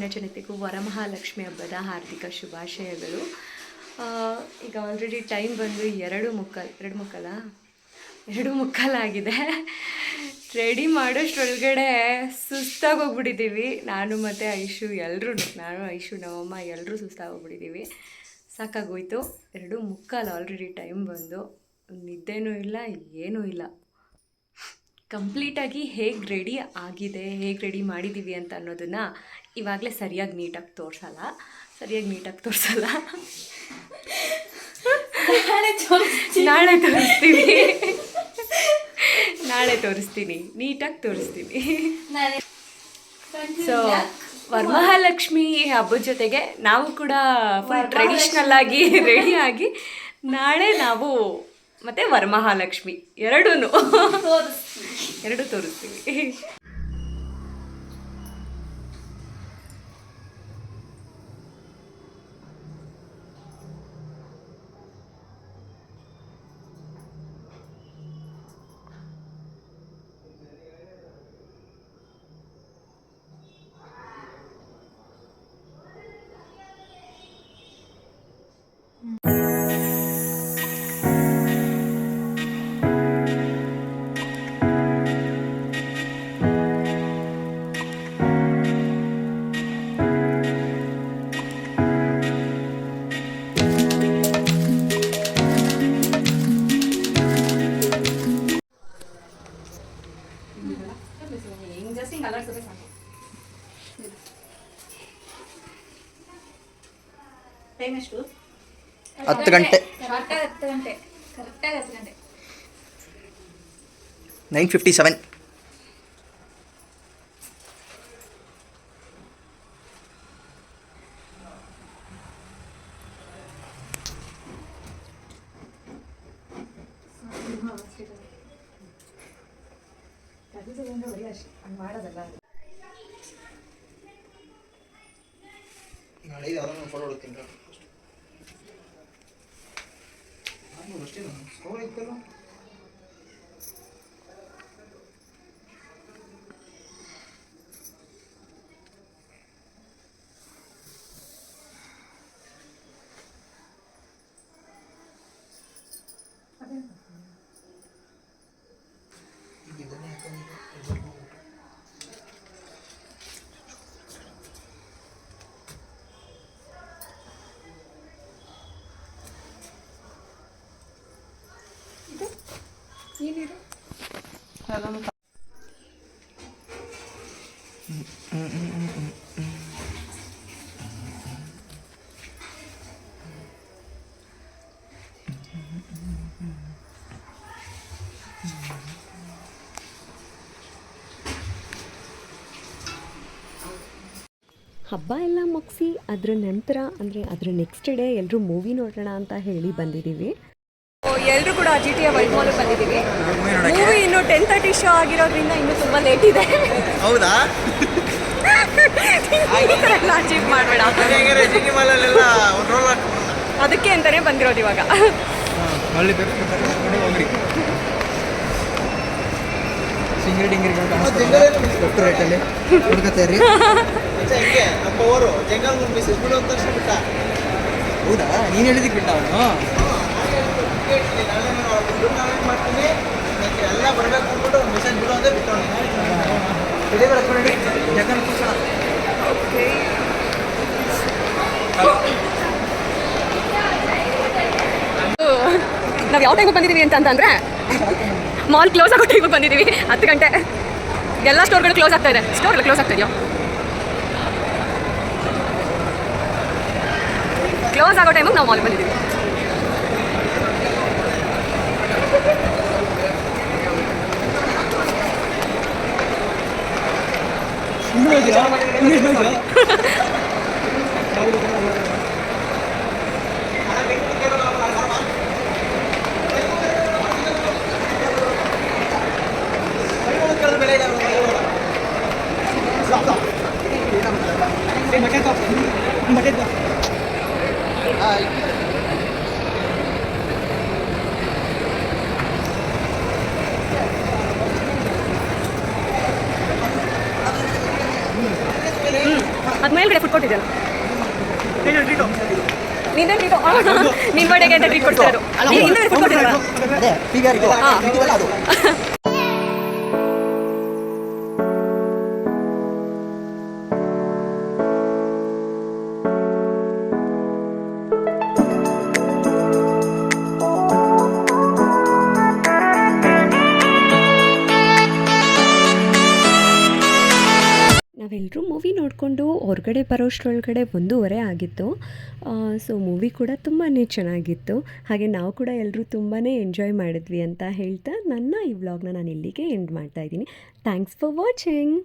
ನಾಡಿನ ಜನತೆಗೂ ವರಮಹಾಲಕ್ಷ್ಮಿ ಹಬ್ಬದ ಹಾರ್ದಿಕ ಶುಭಾಶಯಗಳು. ಈಗ ಆಲ್ರೆಡಿ ಟೈಮ್ ಬಂದು ಎರಡು ಮುಕ್ಕಾಲು, ಎರಡು ಮುಕ್ಕಾಲ? ಎರಡು ಮುಕ್ಕಾಲಾಗಿದೆ ರೆಡಿ ಮಾಡೋಷ್ಟೊಳಗಡೆ ಸುಸ್ತಾಗಿ ಹೋಗ್ಬಿಟ್ಟಿದ್ದೀವಿ ನಾನು ಮತ್ತು ಐಶು ಎಲ್ಲರೂ ನಾನು, ಐಶು ನಮ್ಮಮ್ಮ ಎಲ್ಲರೂ ಸುಸ್ತಾಗಿ ಹೋಗ್ಬಿಟ್ಟಿದ್ದೀವಿ ಸಾಕಾಗೋಯ್ತು. ಎರಡು ಮುಕ್ಕಾಲು ಆಲ್ರೆಡಿ ಟೈಮ್ ಬಂದು. ನಿದ್ದೆನೂ ಇಲ್ಲ, ಏನೂ ಇಲ್ಲ. ಕಂಪ್ಲೀಟಾಗಿ ಹೇಗೆ ರೆಡಿ ಆಗಿದೆ, ಹೇಗೆ ರೆಡಿ ಮಾಡಿದ್ದೀವಿ ಅಂತ ಅನ್ನೋದನ್ನು ಇವಾಗಲೇ ಸರಿಯಾಗಿ ನೀಟಾಗಿ ತೋರಿಸಲ್ಲ. ಸರಿಯಾಗಿ ನೀಟಾಗಿ ತೋರಿಸಲ್ಲ. ನಾಳೆ ತೋರಿಸ್ತೀನಿ. ನಾಳೆ ತೋರಿಸ್ತೀನಿ. ನೀಟಾಗಿ ತೋರಿಸ್ತೀನಿ. ಸೊ ವರಮಹಾಲಕ್ಷ್ಮಿ ಹಬ್ಬದ ಜೊತೆಗೆ ನಾವು ಕೂಡ ಫುಲ್ ಟ್ರೆಡಿಷ್ನಲ್ ಆಗಿ ರೆಡಿ ಆಗಿ ನಾಳೆ ನಾವು ಮತ್ತೆ ವರಮಹಾಲಕ್ಷ್ಮಿ ಎರಡೂ ಎರಡು ತೋರಿಸ್ತೀವಿ ಟೈಮ್ ಎಷ್ಟು ಹತ್ತು ಗಂಟೆ ಕರೆಕ್ಟಾಗಿ ಹತ್ತು ಗಂಟೆ ಕರೆಕ್ಟಾಗಿ ಹತ್ತು ಗಂಟೆ ನೈನ್ ಫಿಫ್ಟಿ ಸೆವೆನ್ ನಾಳೆ ಯಾವ್ದಾದ್ರು ಫೋಟೋ ಹೊಡ್ತೀನಿ ಅಷ್ಟೇ. ಸ್ಕೋರ್ ಹಬ್ಬ ಎಲ್ಲ ಮುಗಿಸಿ ಅದರ ನಂತರ, ಅಂದರೆ ಅದರ ನೆಕ್ಸ್ಟ್ ಡೇ ಎಲ್ಲರೂ ಮೂವಿ ನೋಡೋಣ ಅಂತ ಹೇಳಿ ಬಂದಿದ್ದೀವಿ. ಎಲ್ಲರೂ ಕೂಡ ಜಿ ಟಿ ಎ ಬಂದಿದ್ದೀವಿ. ಮೂವಿ ಇನ್ನು ಟೆನ್ ತರ್ಟಿ ಶೋ ಆಗಿರೋದ್ರಿಂದ ಇನ್ನೂ ತುಂಬ ಲೇಟ್ ಇದೆ. ಹೌದಾ? ಅಚೀವ್ ಮಾಡಬೇಡ. ಅದಕ್ಕೆ ಅಂತಾನೆ ಬಂದಿರೋದು ಇವಾಗ. ಹೌದಾ? ನೀನ್ ಸಿಂಗರಿ ಬಿಟ್ಟ ಕೊಟ್ಟು ಹೇಳಿದಕ್ಕೆ ಬಿಟ್ಟ ಅವನು ಎಲ್ಲ ಬರಬೇಕು ಮೆಸೇಜ್ ಅಂದ್ರೆ ಜಗನ್ ನಾವು ಯಾವ ಟೈಮಿಗೆ ಬಂದಿದ್ದೀವಿ ಅಂತ ಅಂತಂದರೆ ಮಾಲ್ ಕ್ಲೋಸ್ ಆಗೋ ಟೈಮಿಗೆ ಬಂದಿದ್ದೀವಿ ಹತ್ತು ಗಂಟೆ. ಎಲ್ಲ ಸ್ಟೋರ್ಗಳು ಕ್ಲೋಸ್ ಆಗ್ತಾ ಇದೆ. ಸ್ಟೋರ್ ಕ್ಲೋಸ್ ಆಗ್ತಾ ಕ್ಲೋಸ್ ಆಗೋ ಟೈಮಿಗೆ ನಾವು ಮಾಲ್ ಬಂದಿದ್ದೀವಿ 인물이야. 인물이야. ಅದು ಮೇಲ್ಗಡೆ ಫುಡ್ ಕೊಟ್ಟಿದ್ದಲ್ಲ ನೀನೇ ಟ್ರೀಟ್ ನಿನ್ ಬಡೆಗೆ ಅಂತ ಟ್ರೀಟ್ ಕೊಡ್ತಾ ಇರೋದು? ನೀನ್ ಹಿಂದೆ ಫುಡ್ ನೋಡಿಕೊಂಡು ಹೊರಗಡೆ ಬರೋಷ್ಟರೊಳಗಡೆ ಒಂದೂವರೆ ಆಗಿತ್ತು. ಸೊ ಮೂವಿ ಕೂಡ ತುಂಬಾ ಚೆನ್ನಾಗಿತ್ತು. ಹಾಗೆ ನಾವು ಕೂಡ ಎಲ್ಲರೂ ತುಂಬಾ ಎಂಜಾಯ್ ಮಾಡಿದ್ವಿ ಅಂತ ಹೇಳ್ತಾ ನನ್ನ ಈ ವ್ಲಾಗ್ನ ನಾನು ಇಲ್ಲಿಗೆ ಎಂಡ್ ಮಾಡ್ತಾ ಇದ್ದೀನಿ. Thanks for watching